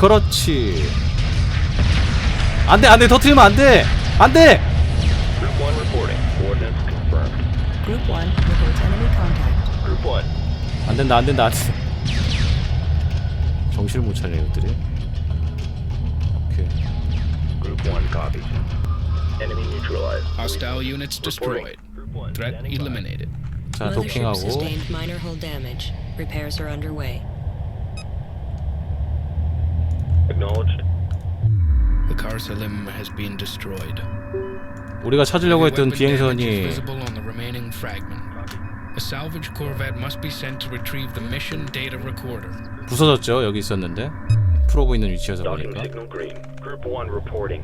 그렇지. 안돼 안돼 터트리면 안돼 안돼. Group 1 reporting. Coordinates confirmed. Group 1 reports enemy contact. Group 1. 안 된다 안 된다 안 된다. 정신을 못 차리네 이것들이. 오케이. Group 1 copies. Enemy neutralized. Hostile units destroyed. Group 1 Threat standing by. eliminated. 자 Mothership 도킹하고 sustained minor hull damage. Repairs are underway. Acknowledged. The Karsalim has been destroyed. 우리가 찾으려고 했던 비행선이 visible on the remaining fragment. A salvage corvette must be sent to retrieve the mission data recorder. 부서졌죠 여기 있었는데 프로브 있는 위치에서 보니까 signal green. Group 1 reporting.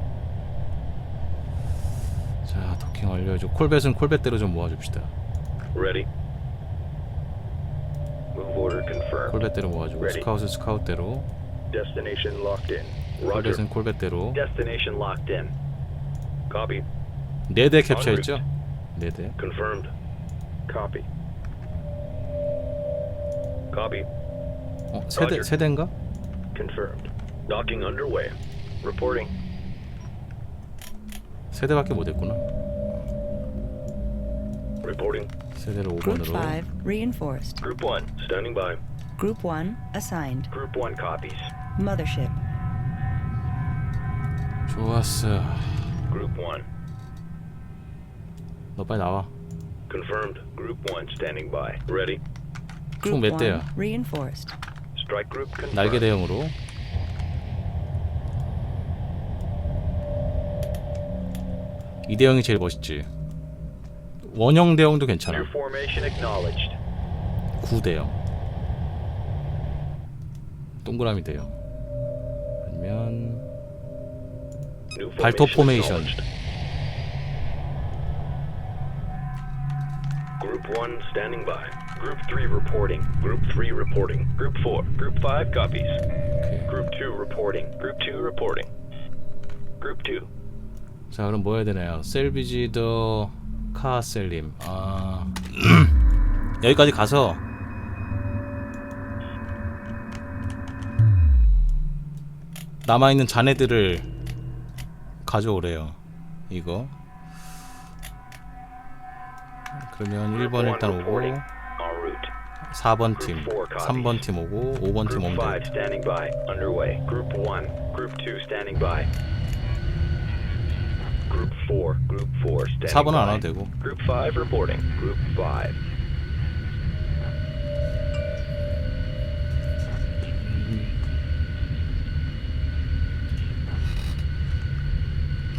자 도킹 완료해줘 콜벳은 콜벳대로 좀 모아줍시다 Ready. Move order confirmed. 콜벳대로 모아주고. 스카웃은 스카웃대로 Destination locked in. Roger. 콜벳은 콜벳대로 Destination locked in. Copy. 네 대 캡처했죠? 네대 Confirmed. Copy. Copy. 어? 세대, Roger. 세대인가? Confirmed. Docking underway. Reporting. 세대밖에 못했구나 Reporting. 세대를 Group 5번으로 5 reinforced. Group 1, standing by. Group 1 assigned. Group 1 copies. Mothership. 좋았어 Group 1. 너 빨리 나와 Confirmed. Group 1 standing by. Ready. Group 몇1 대야? reinforced. Strike group confirmed. 날개 대형으로 이 대형이 제일 멋있지 원형 대형도 괜찮아 New formation acknowledged. 9 대형 동그라미 대형 아니면 발톱 포메이션. Group 1 standing by. Group 3 reporting. Group 3 reporting. Group 4. Group 5 copies. Group 2 reporting. Group 2 reporting. Group 2. 자 그럼 뭐 해야 되나요 셀비지 더 카셀림 아 여기까지 가서 남아있는 자네들을 가져오래요 이거 그러면 1번 일단 오고 reporting. En route. 4번 팀 3번 팀 오고 5번 팀 Group 오면 5돼 standing by. Underway. Group 1. Group 2 standing by. Group 4. Group 4 standing 4번은 by. 안 와도 되고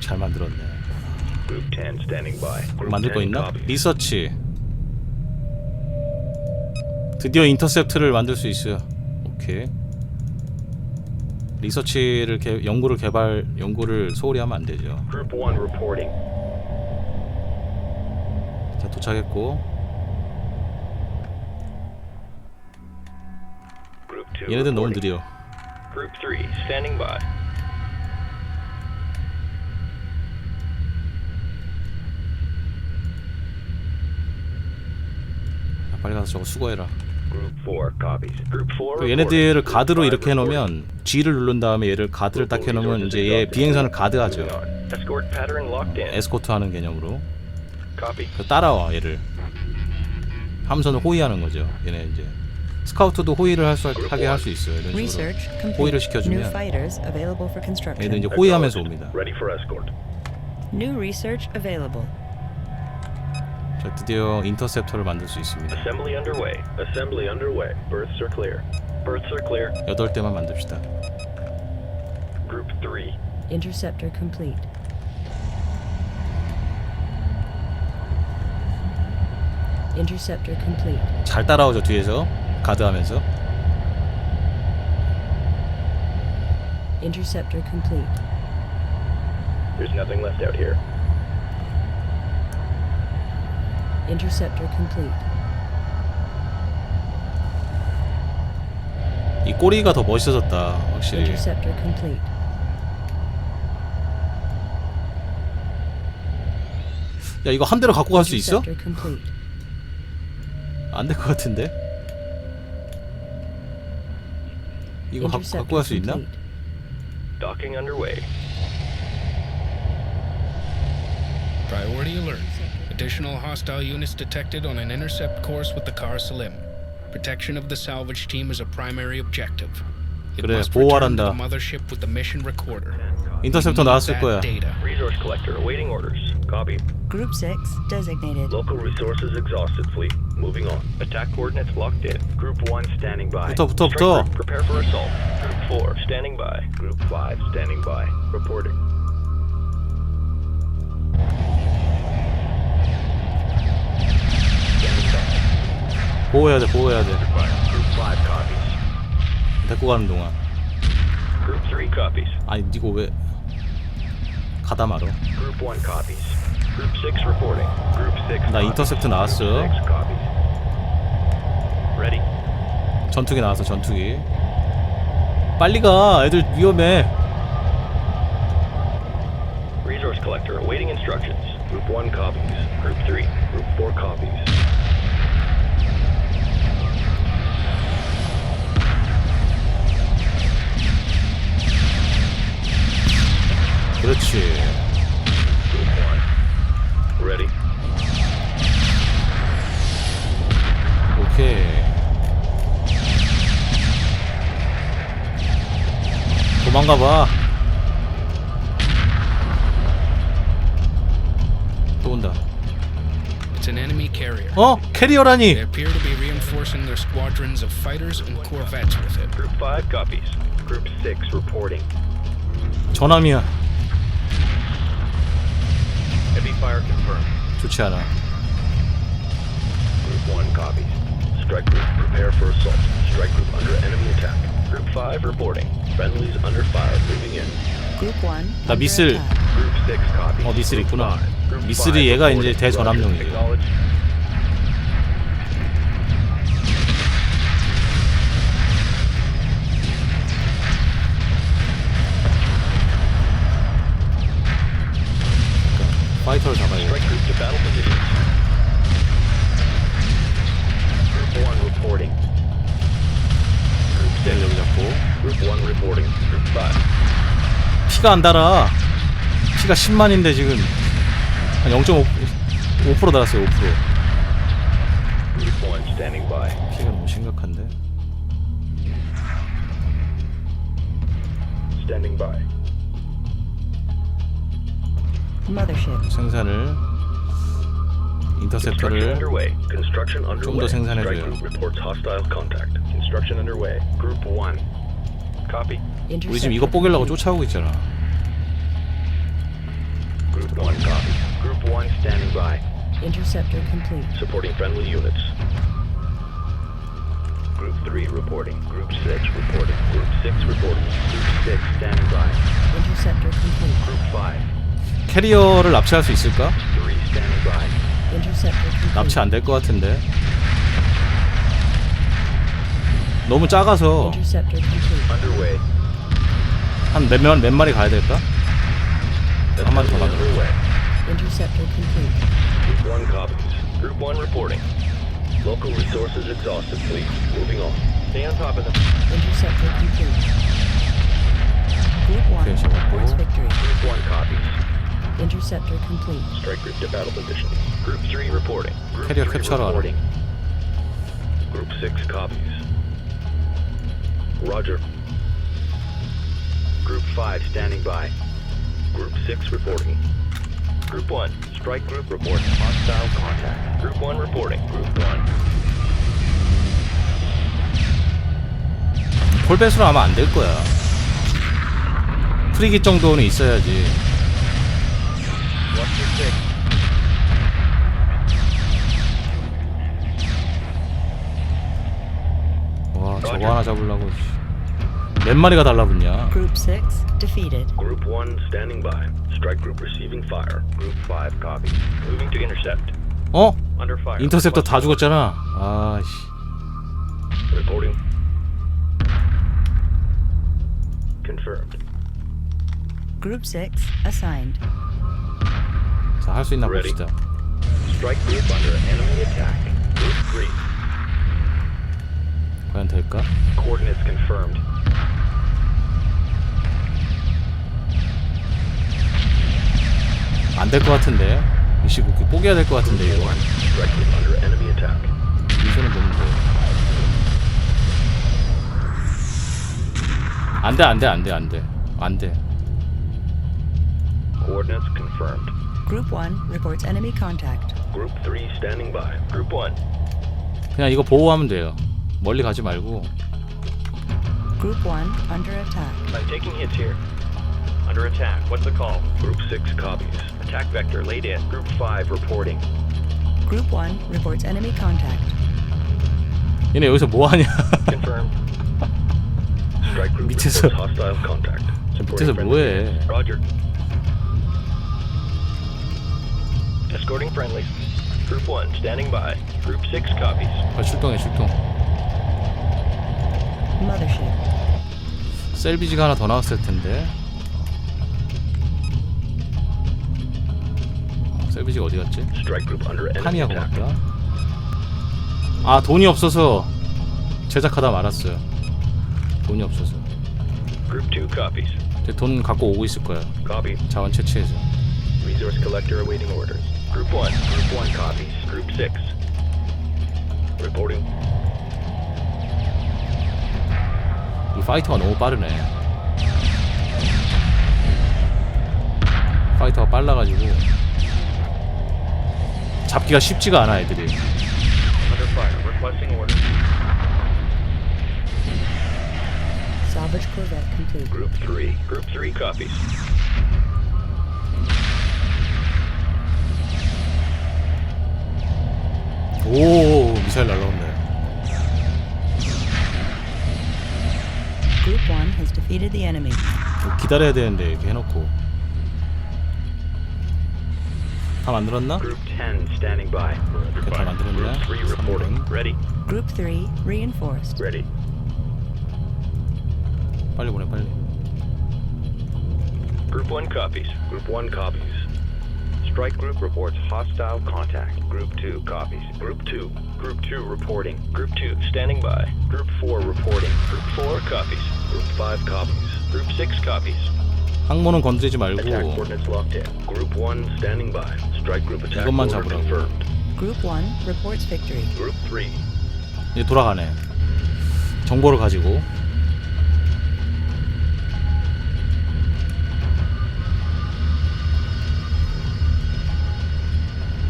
잘 만들었네. Group 10 standing by. Group 만들 거10 있나? 리서치. 드디어 인터셉트를 만들 수 있어요. 오케이. 리서치를 개, 연구를 개발 연구를 소홀히 하면 안 되죠. Group 1 reporting. 자 도착했고. Group 2 얘네들 너무. 느려 Group 3 standing by. 자, 빨리 가서 저거 수거해라 Group 4 copies. Group 4또 얘네들을. 가드로 Group 이렇게 5 해놓으면 G를 누른 다음에 얘를 가드를 딱 해놓으면 이제 얘 비행선을 가드하죠 Escort pattern locked in. 에스코트 하는 개념으로 Copy. 그 따라와 얘를 함선을 호위하는 거죠 얘네 이제 스카우트도 호위를 할 수, 하게 할 수 있어요 이런 식으로. 호위를 New 시켜주면 fighters available for 얘들 construction. 이제 호위하면서 옵니다. New research available. 자 드디어 인터셉터를 만들 수 있습니다 Assembly underway. Assembly underway. Berths are clear. Berths are clear. 여덟 대만 만듭시다 Group 3. Interceptor complete. Interceptor complete. 잘 따라오죠 뒤에서 가드하면서 Interceptor complete. There's nothing left out here. Interceptor complete. 이 꼬리가 더 멋있어졌다 확실히 Interceptor complete. 야 이거 한 대로 갖고 갈 수 있어? Interceptor complete. 안 될 것 같은데 이거 가, 갖고 갈 수 있나? complete. Docking underway. Priority alert. Additional hostile units detected on an intercept course with the Kara Salim. Protection of the salvage team is a primary objective. It 그래, must return to 보호하란다. the mothership with the mission recorder. 인터셉터 We need 나왔을 that 거야. Data. Resource collector awaiting orders. Copy. Group 6 designated. Local resources exhausted, fleet. Moving on. Attack coordinates locked in. Group 1 standing by. 붙어, 붙어, Strike 붙어. group, prepare for assault. Group 4 standing by. Group 5 standing by. Reporting. 보호해야 돼, 보호해야 돼. Group 5 copies. 데리고 가는 동안. Group 3 copies. 아니, 니고 왜 가다 말어? Group 1 copies. Group 6 reporting. Group 6 나. 인터셉트 나왔어. Group 6 copies. Ready. 전투기 나왔어, 전투기. 빨리 가, 애들 위험해. Resource collector awaiting instructions. Group 1 copies. Group 3. Group 4 copies. 그렇지. Group 1. Ready. 오케이. 도망가 봐. 또 온다. It's an enemy carrier. 어? 캐리어라니. They appear to be reinforcing their squadrons of fighters and corvettes with it. Group 5 copies. Group 6 reporting. 전함이야. Heavy fire confirmed. 좋지 않아. Group 1 copies. Strike group prepare for assault. Strike group under enemy attack. Group 5 reporting. Friendlies under fire moving in. Group 1 나 미슬. Group 6 copies. 어, 미슬 있구나. 미슬이 얘가. 이제 대전함용이지. Roger. Acknowledge. 파이터를 잡아야 돼. Strike group to battle positions. Group 1 reporting. Group 6 여기 잡고. Group 1 reporting. Group 5. 피가 안 달아. 피가 10만인데 지금 한 0.5, 5% 달았어요. 5%. Group 1 standing by. 피가 너무 심각한데. Standing by. Mothership. 생산을 인터셉터를 underway. Construction underway. 생산해줘요. Strike group reports hostile contact. Construction underway. Group 1. Copy. 우리 지금 이거 뽀개려고 쫓아오고 있잖아. Group 1 copy. Group 1 standing by. Interceptor complete. Supporting friendly units. Group 3 reporting. Group 6 reporting. Group 6 reporting. Group 6 standing by. Interceptor complete. Group 5. 캐리어를 납치할 수 있을까? 3 standing by. Interceptor complete. 납치 안 될 것 같은데. 너무 작아서. 한 몇몇 마리 가야 될까? 한 마리 더 가자. underway. Interceptor complete. Group 1 copies. Group 1 reporting. Local resources exhausted, please. Moving on. Stay on top of them. Interceptor complete. Group 1 Okay, so we'll reports victory. Group 1 copies. Interceptor complete. Strike group to battle position. Group 3 reporting. Group 캐리어 3 캡처하러 reporting. Group 6 copies. Roger. Group 5 standing by. Group 6 reporting. Group 1, strike group reports hostile contact. Group 1 reporting. Group 1. 폴배수로 아마 안 될 거야. 프리기 정도는 있어야지. 와 저거 하나 잡으려고 몇 마리가 달라붙냐? Group 6 defeated. Group 1 standing by. Strike group receiving fire. Group 5 copies. Moving to intercept. 어? Under fire. 인터셉터 다 죽었잖아. 아씨. Reporting. Confirmed. Group 6 assigned. 자, 할 수 있나 봅시다. 과연 될까? 안 될 것 같은데. 이시국기 포기해야 될 것 같은데 이거. 미션은 뭔데? 안돼 안돼 안돼 안돼 안돼. Group 1 reports enemy contact. Group 3 standing by. Group 1. 그냥 이거 보호하면 돼요. 멀리 가지 말고. Group 1 under attack. I'm taking hits here. Under attack. What's the call? Group 6 copies. Attack vector laid in. Group 5 reporting. Group 1 reports enemy contact. 얘네 여기서 뭐 하냐? Confirmed. Strike group 밑에서- reports hostile contact. 밑에서 Supporting 뭐해? friendly. Roger. Escorting friendly. Group 1 standing by. Group 6 copies. 빨리 출동해 출동. Mothership. 셀비지가 하나 더 나왔을 텐데. 어, 셀비지가 어디 갔지? Strike group under enemy 타미하고 attack. 갔다. 아 돈이 없어서 제작하다 말았어요. 돈이 없어서. Group 2 copies. 근데 돈 갖고 오고 있을 거야. Copy. 자원 채취해서. Resource collector awaiting orders. Group 1. Group 1 copies. Group 6. Reporting. 이 파이터가 너무 빠르네. 파이터가 빨라가지고 잡기가 쉽지가 않아 애들이. Under fire. Requesting orders. Salvage corvette complete. Group 3. Group 3 copies. 오 미사일 날라온네. Group 1 has defeated the enemy. 뭐 기다려야 되는데 이렇게 해놓고 다 만들었나? Group 10 standing by. 이렇게 다 만들었냐? Group 3 reporting. Ready. Group 3 reinforced. Ready. 빨리 보내 빨리. Group 1 copies. Group 1 copies. Strike group reports hostile contact. Group 2 copies. Group 2. Group 2 reporting. Group 2 standing by. Group 4 reporting. Group 4 copies. Group 5 copies. Group 6 copies. 항모는 건드리지 Attack 말고 coordinates locked in. Group 1 standing by. Strike group attack 이것만 order 잡으라고. confirmed. Group 1 reports victory. Group 3. 이제 돌아가네. 정보를 가지고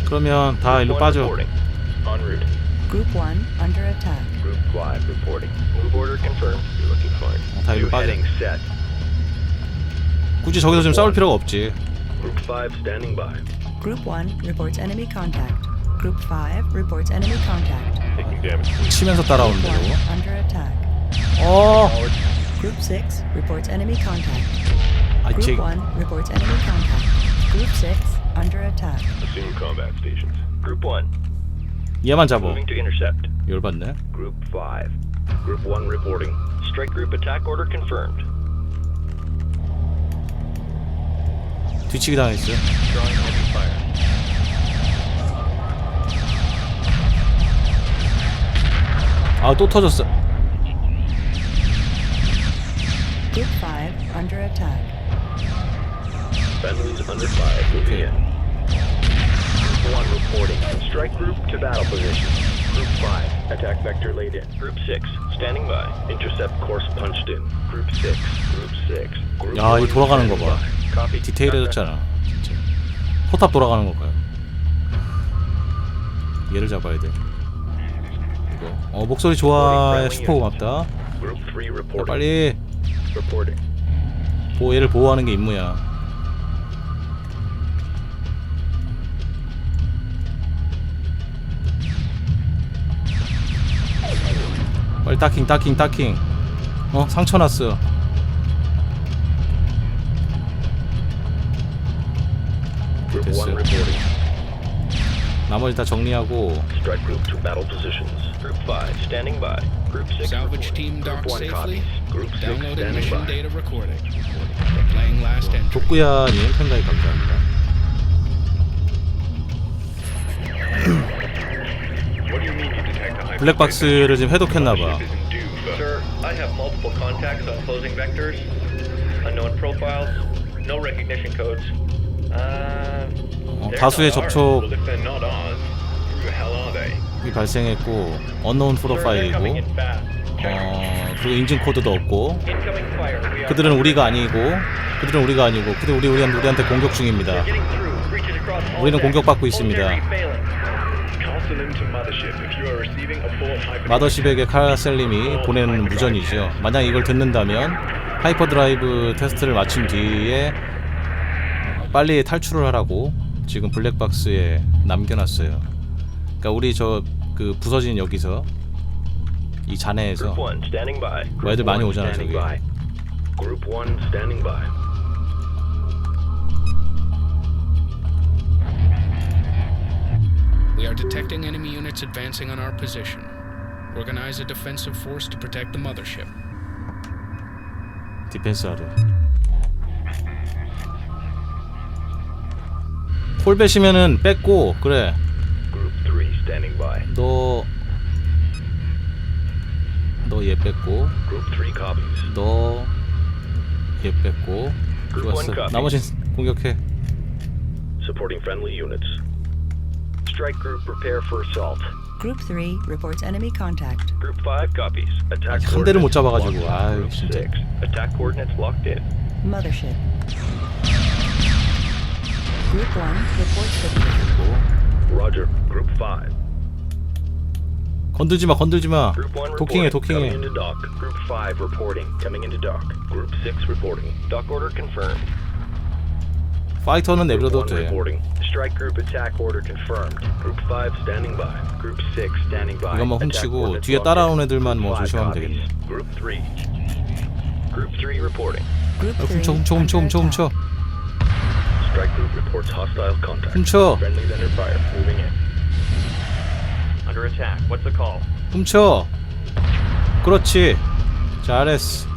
그러면 다 일로 Group 1 빠져. Group 1 under attack. Group 5 reporting. Move order confirmed. You're looking fine. 어, 다 일로 New 빠져. heading set. 굳이 저기서 좀 싸울 필요가 없지. Group 5 standing by. Group 1 reports enemy contact. Group 5 reports enemy contact. Taking damage. 치면서 Group 따라오는데 1 저거. under attack. 어, Group 6 reports enemy contact. 아, 제 Group 1 reports enemy contact. Group 6 under attack. Assume combat stations. Group 1. 얘만 잡어. Moving to intercept. 열받네. Group 5. Group 1 reporting. Strike group attack order confirmed. 뒤치기 당했어. Drawing heavy fire. 아, 또 터졌어. Group 5 under attack. Friendlies under fire. Moving in. Group 1 reporting. Strike group to battle position. Group 5. Attack vector laid in. Group 6. Standing by. Intercept course punched in. Group 6. Group 6. Group 야, 이1 돌아가는 거 봐. Copy. 디테일해졌잖아. 진짜. 포탑 돌아가는 거 봐요. 얘를 잡아야 돼. 이거. 어, 목소리 좋아. 슈퍼 고맙다. Group 3 야, reporting. 빨리 Reporting. 보호 얘를 보호하는 게 임무야. 빨리 따킹 따킹 따킹. 어 상처 났어. Group 1 됐어요. reporting. 나머지 다 정리하고 Strike group to battle positions. Group 5 standing by. Group 6 Salvage reporting. team Group docked 1 safely. copies. Group 6 Downloading standing mission by. data recording. Playing last entry. 족구야님 팬가입 감사합니다. 블랙박스를 지금 해독했나봐. Sir, I have multiple contacts on closing vectors, unknown profiles, no recognition codes. 어, 다수의 접촉이 Look, they're not ours. Who the hell are they? 발생했고 언노운 프로파일이고 어 그리고 인증 코드도 없고 그들은 우리가 아니고 그들은 우리가 아니고 그들 우리 우리한테, 우리한테 공격 중입니다. 우리는 공격받고 있습니다. Call Salim to 마더십에게 카셀림이 보내는 무전이죠. 만약 이걸 듣는다면 하이퍼드라이브 테스트를 마친 뒤에 빨리 탈출을 하라고 지금 블랙박스에 남겨놨어요. 그러니까 우리 저 그 부서진 여기서 이 잔해에서 Group 1 standing by. 뭐 많이 오잖아, 저기. We are detecting enemy units advancing on our position. Organize a defensive force to protect the mothership. 디펜스 하래. 콜벳이면은 뺐고 그래 Group 3 standing by. 너 너 얘 뺐고 Group 3 copies. 너 얘 뺐고 좋았어 나머진 공격해 Supporting friendly units. Strike group prepare for assault. Group 3 reports enemy contact. Group 5 copies. Attack 한 대를 못 coordinates 잡아가지고, locked in. 아유, Group 진짜. 6. Attack coordinates locked in. Mothership. Group 1 reports victory. Roger. Group 5. 건들지마 건들지마 Group 1 도킹해 reporting. Coming 도킹해 into dock. Group 5 reporting. Coming into dock. Group 6 reporting. Dock order confirmed. 파이터는 내버려둬도 1돼 reporting. Strike group attack order confirmed. Group 5 standing by. Group 6 standing by. 이것만 훔치고 뒤에 따라온. 애들만 뭐 Group 5 조심하면. 되겠네 Group 3. Group 3 reporting. Group 아, 3 훔쳐 훔쳐 훔쳐 훔쳐 훔쳐 Strike group reports hostile contact. 훔쳐 Friendlies under fire. Moving in. Under attack. What's the call? 훔쳐 그렇지 잘했어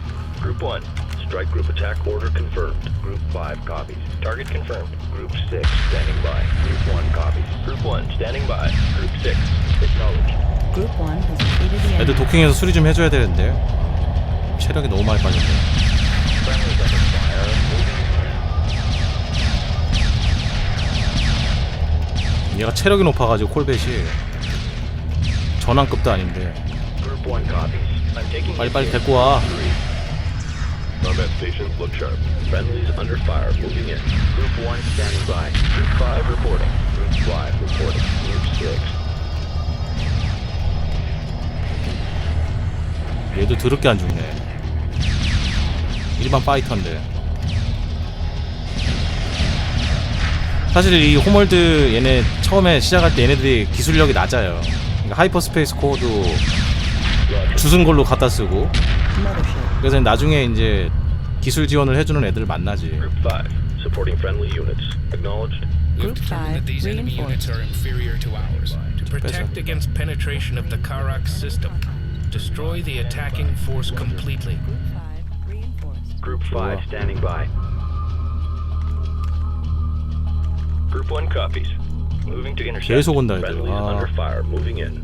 Group 1. Strike group attack order confirmed. Group 5 copies. Target confirmed. Group 6 standing by. Group 1 copies. Group 1 standing by. Group 6 acknowledged. Group 1 has defeated the 애들 enemy. 도킹해서 수리 좀 해줘야 되는데 체력이 너무 많이 빠졌네 Friendlies under fire. Moving 얘가 체력이 높아가지고 콜벳이 전환급도 아닌데. Group 1 copies. I'm taking 빨리빨리 데리고 와 Combat stations look sharp. Friendlies under fire. Moving in. Group 1 standing by. Group 5 reporting. Group 5 reporting. Group 6. 얘도 더럽게 안 죽네 일반 파이터인데 사실 이 호멀드 얘네 처음에 시작할 때 얘네들이 기술력이 낮아요 그러니까 하이퍼스페이스 코어도 주승 걸로 갖다 쓰고. 그래서 나중에 이제 기술 지원을 해주는 애들을 만나지 Group 5. Supporting friendly units. Acknowledged. We've Group determined that five, these enemy units reinforced. are inferior to ours. To protect against penetration of the Karak system, destroy the attacking force completely. Group 5 reinforced. Group 5 Sure. standing by. Group 1 copies. Moving to intercept. 계속 온다, 애들. Friendlies 아. under fire. Moving in.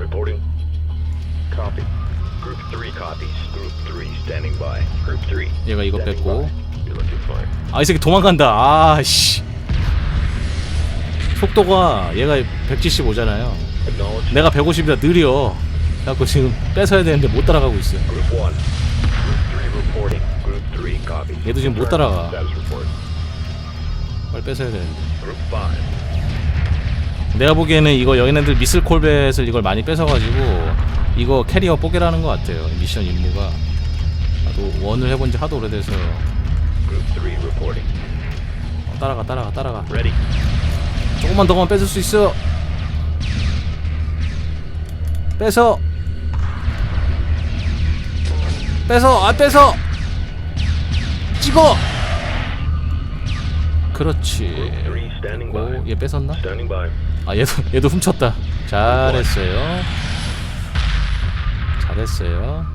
Reporting. Copy. Group 3 copies. Group 3 standing by. Group 3. 얘가 이거 standing 뺐고. by. You're looking fine. 아 이 새끼 도망간다 아씨 속도가 얘가 175잖아요 Acknowledge. 내가 150이라 느려 그래갖고 지금 뺏어야 되는데 못 따라가고 있어 Group 1. Group 3 reporting. Group 3 copies. 얘도 지금 못. 따라가. Status report. 빨리 뺏어야 되는데 Group 5. 내가 보기에는 이거 얘네들 미슬 콜벳을 이걸 많이 뺏어가지고 이거 캐리어 뽀개라는 것 같아요 미션 임무가 나도 원을 해본 지 하도 오래돼서 Group 3 reporting. 어, 따라가 따라가 따라가. 조금만 더 가면 뺏을 수 있어 뺏어 뺏어 아 뺏어 찍어 그렇지. Group 3 standing by. 오, 얘 뺏었나? 아 얘도 얘도 훔쳤다. 잘했어요. 잘했어요.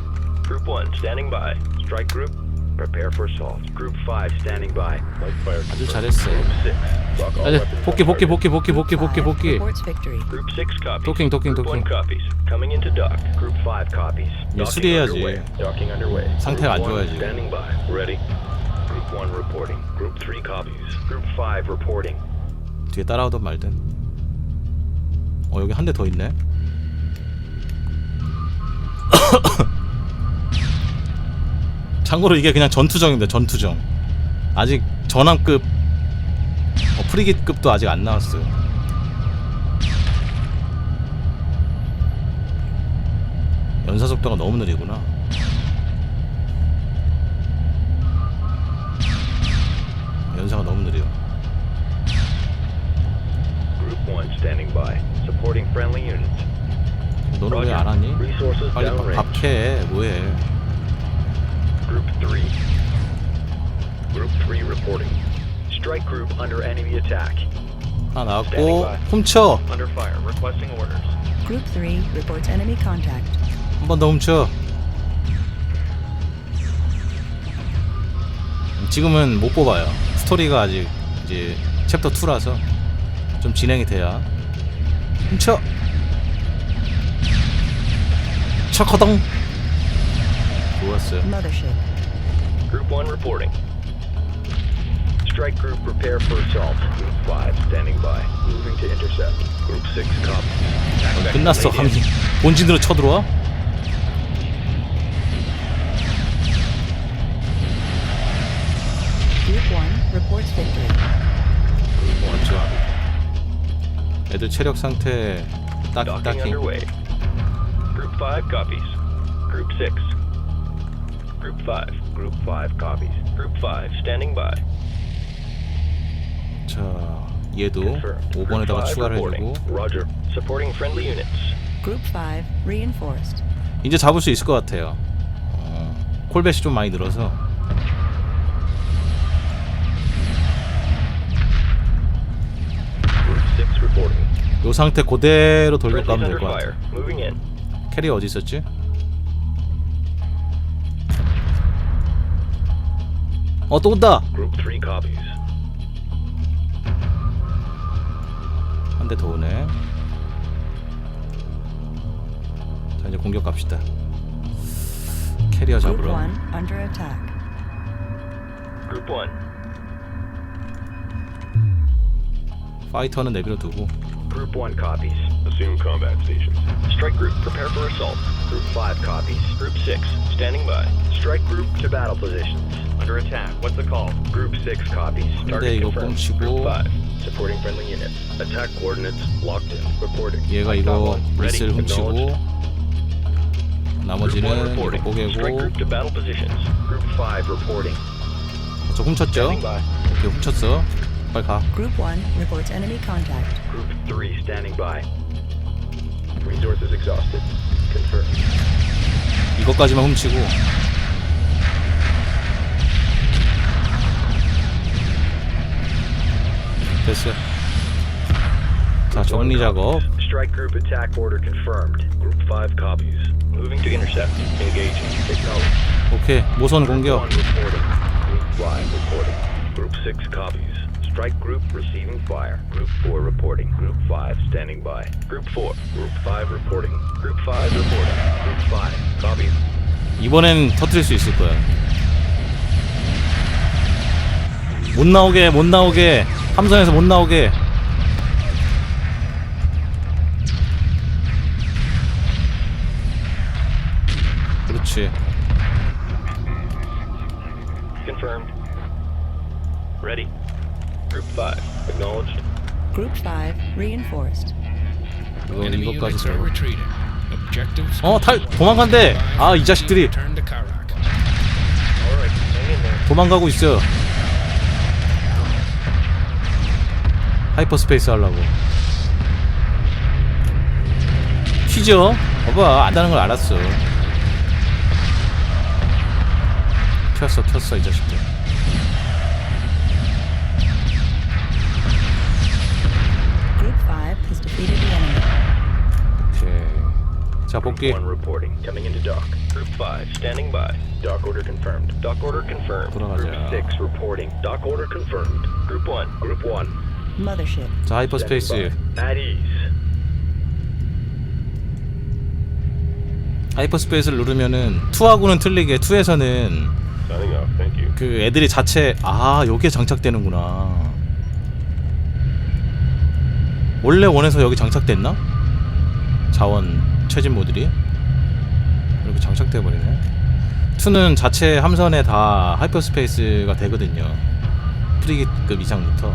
Group 1 standing by. Strike group, prepare for assault. Group 5 standing by. Light fire. 아주. 잘했어요. Group 6. Lock all 아주 weapons 복귀 복귀. 복귀 복귀 복귀 복귀 복귀. reports victory. Group 6 copies. Talking, talking, Group talking. 1 copies. Coming into dock. Group 5 copies. 얘 Docking 수리해야지. Docking underway. 상태가 안 Group one 좋아야지. Standing by. Ready. Group 1 reporting. Group 3 copies. Group 5 reporting. 뒤에 따라오던 말든. 어 여기 한 대 더 있네. 참고로 이게 그냥 전투정입니다. 전투정. 아직 전함급 어, 프리깃급도 아직 안 나왔어요. 연사 속도가 너무 느리구나. 연사가 너무 느려. Group 1 standing by. Supporting friendly units. 너는 왜 안 하니? Resources 빨리 downrange. 밥- 밥해. 뭐해? Group 3. Group 3 reporting. Strike group under enemy attack. 하나 나왔고 훔쳐. Under fire. Requesting orders. Group 3 reports enemy contact. 한 번 더 훔쳐. 지금은 못 뽑아요. 스토리가 아직 이제 챕터 2라서 좀 진행이 돼야. 훔쳐. 척허덩. 좋았어요. Mothership. Group 1 reporting. Strike group prepare for assault. Group 5 standing by. Moving to intercept. Group 6 copy. Attack vector 끝났어. laid 함 in. 본진으로 쳐들어와. Group 1 reports victory. 애들 체력 상태 딱 딱히. underway. Group 5 copies. Group 6. Group 5. Group 5 copies. Group 5 standing by. 자, 얘도 Confirmed. Group 5번에다가 5 추가를. 해주고 Roger. Supporting friendly units. Group 5 reinforced. 이제 잡을 수 있을 것 같아요. 어, 콜벳이 좀 많이 늘어서 상태 그대로 돌려 Friendly's 가면 under 될 것. 같아. 캐리 어디 있었지? 어 또 온다. Group 3 copies. 한대 더 오네. 자 이제 공격 갑시다. 캐리어 Group 잡으러. 1 under attack. Group 1. 파이터는 내버려 두고 Group 1 copies. Assume combat stations. Strike group, prepare for assault. Group 5 copies. Group 6, standing by. Strike group to battle positions. Under attack. What's the call? Group 6 copies. Target confirmed. Group 5. Supporting friendly units. Attack coordinates locked in. Reporting. 얘가 이거. 미스를 훔치고 Acknowledged. Group 1 나머지는 이거 뽀개고 group to battle positions. Group 5 reporting. 저 훔쳤죠? 오케이 훔쳤어. 빨리 가. Group 1 reports enemy contact. Group 3 standing by. Resources exhausted. Confirmed. 이것까지만 훔치고 됐어. 자 정리 작업. Strike group attack order confirmed. Group 5 copies. Moving to intercept. Engaging. Acknowledged. 오케이 모선 Group 공격. 1 reporting. Group 5 reporting. Group 6 copies. Strike group receiving fire. Group 4 reporting. Group 5 standing by. Group 4. Group 5 reporting. Group 5 reporting. Group 5 copies. 이번엔 터트릴 수 있을 거야. 못 나오게 못 나오게 함선에서 못 나오게. 그렇지. Confirmed. Ready. Group 5 acknowledged. Group 5 reinforced. 이거 Enemy 이것까지 units are 들고. retreating. Objectives. 어, 탈 도망간대. 아, 이 자식들이 Turn to Karak. All right, hang in there. 도망가고 있어. 하이퍼스페이스 하려고. 튀죠? 봐봐, 안다는 걸 알았어. 튀었어, 튀었어, 이 자식들. Dock order confirmed. 돌아가자. Group 6 reporting. Dock order confirmed. Group 1. Group 1. Mothership. 자 하이퍼 스페이스. By. At ease. 하이퍼 스페이스를 누르면은 2하고는 틀리게 2에서는 Signing off. Thank you. 그 애들이 자체 아 여기에 장착되는구나. 원래 원에서 여기 장착됐나? 자원 최진모들이 이렇게 장착돼 버리네. 2는 자체 함선에 다 하이퍼스페이스가 되거든요. 프리기급 이상부터.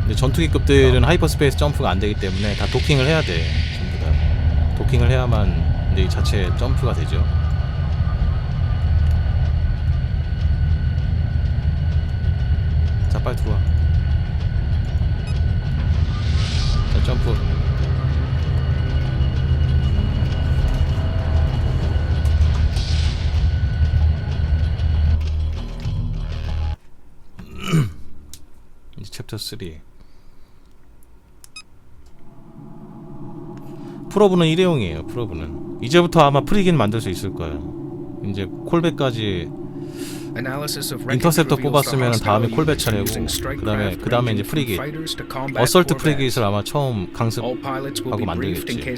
근데 전투기급들은 하이퍼스페이스 점프가 안 되기 때문에 다 도킹을 해야 돼. 전부 다. 도킹을 해야만 이제 이 자체 점프가 되죠. 자 빨리 들어와 챕터 3 프로브는 일회용이에요 프로브는 이제부터 아마 프리긴 만들 수 있을 거예요 이제 콜백까지 인터셉터 뽑았으면 다음에 콜백 차례고 그 다음에 그 다음에 이제 프리깃 어설트. 프리깃을 아마 처음 강습 All pilots will 하고 be briefed in 만들겠지.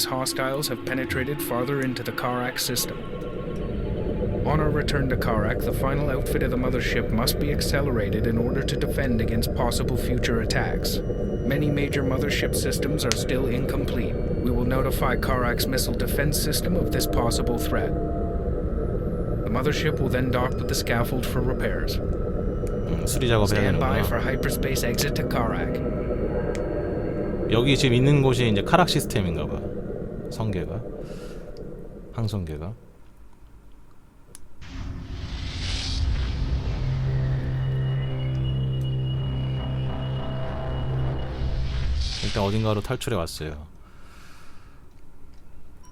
On our return to Karak, the final outfit of the mothership must be accelerated in order to defend against possible future attacks. Many major mothership systems are still incomplete. We will notify Karak's missile defense system of this possible threat. The mothership will then dock with the scaffold for repairs. 음, 수리 작업해야 Stand by for 되는구나 hyperspace exit to Karak. 여기 지금 있는 곳이 이제 카락 시스템인가 봐 성계가 항성계가 일단 어딘가로 탈출해 왔어요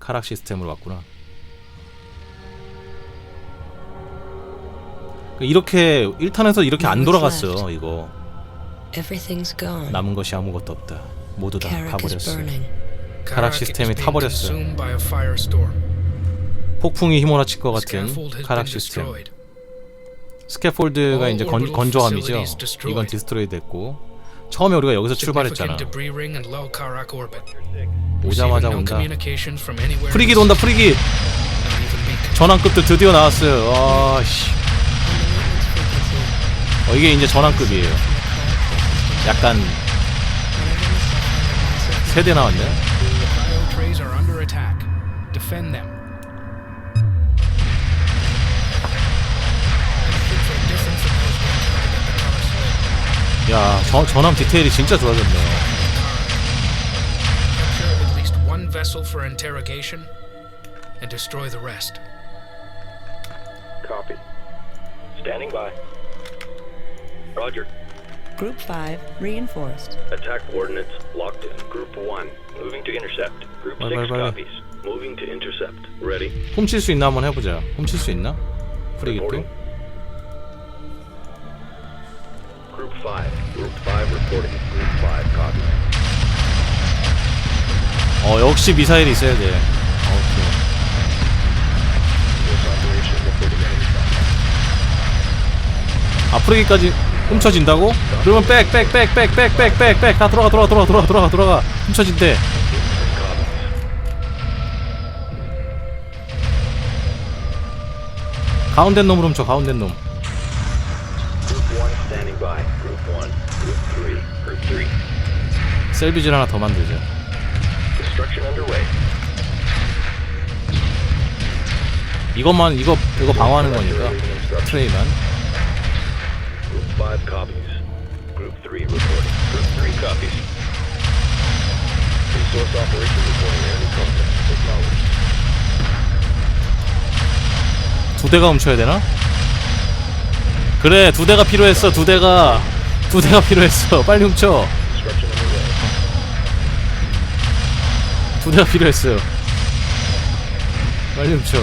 카락 시스템으로 왔구나 그러니까 이렇게 1탄에서 이렇게 안 돌아갔어요 이거. 남은 것이 아무것도 없다 모두 다 Karak is 시스템이 firestorm. 폭풍이 휘몰아칠 것 같은 카락 시스템. 스캐폴드가 이제 건, 건조함이죠. 이건 디스트로이 됐고 처음에 우리가 여기서 출발했잖아. 오자마자 온다 not even beacon. 전환급도 드디어 나왔어요 아 씨 어, 이게 이제 전환급이에요 약간 세대 나왔네 야 저, 전함 디테일이 진짜 좋아졌네 Capture at least one vessel for interrogation and destroy the rest. Copy. Standing by. Roger. Group 5 reinforced. Attack coordinates locked in. Group 1. Moving to intercept. Group Bye, 6 bye, bye. copies. Moving to intercept. Ready. 훔칠 수 있나 한번 해보자 훔칠 수 있나? 프리깃도? Reporting. Group 5. Group 5 reporting. Group 5 copies. 어 역시 미사일이 있어야 돼 오케이 This operation reporting enemy contact. 아프리기까지 훔쳐진다고? 그러면 백 백 백 백 백 백 백 백다 들어가 들어가 들어가 들어가 들어가 들어가 훔쳐진대 Copies. 가운데 놈으로 훔쳐 가운데 놈 셀비질 하나 더 만들자. 이것만 이거 이거 방어하는 거니까 트레이만 Group 5 copies. Group 3 reporting. Group 3 copies. Resource operation reporting enemy contact. Acknowledged. 두 대가 훔쳐야 되나? 그래 두 대가 필요했어 두 대가 두 대가 필요했어 빨리 훔쳐 두 대가 필요했어요. 빨리 훔쳐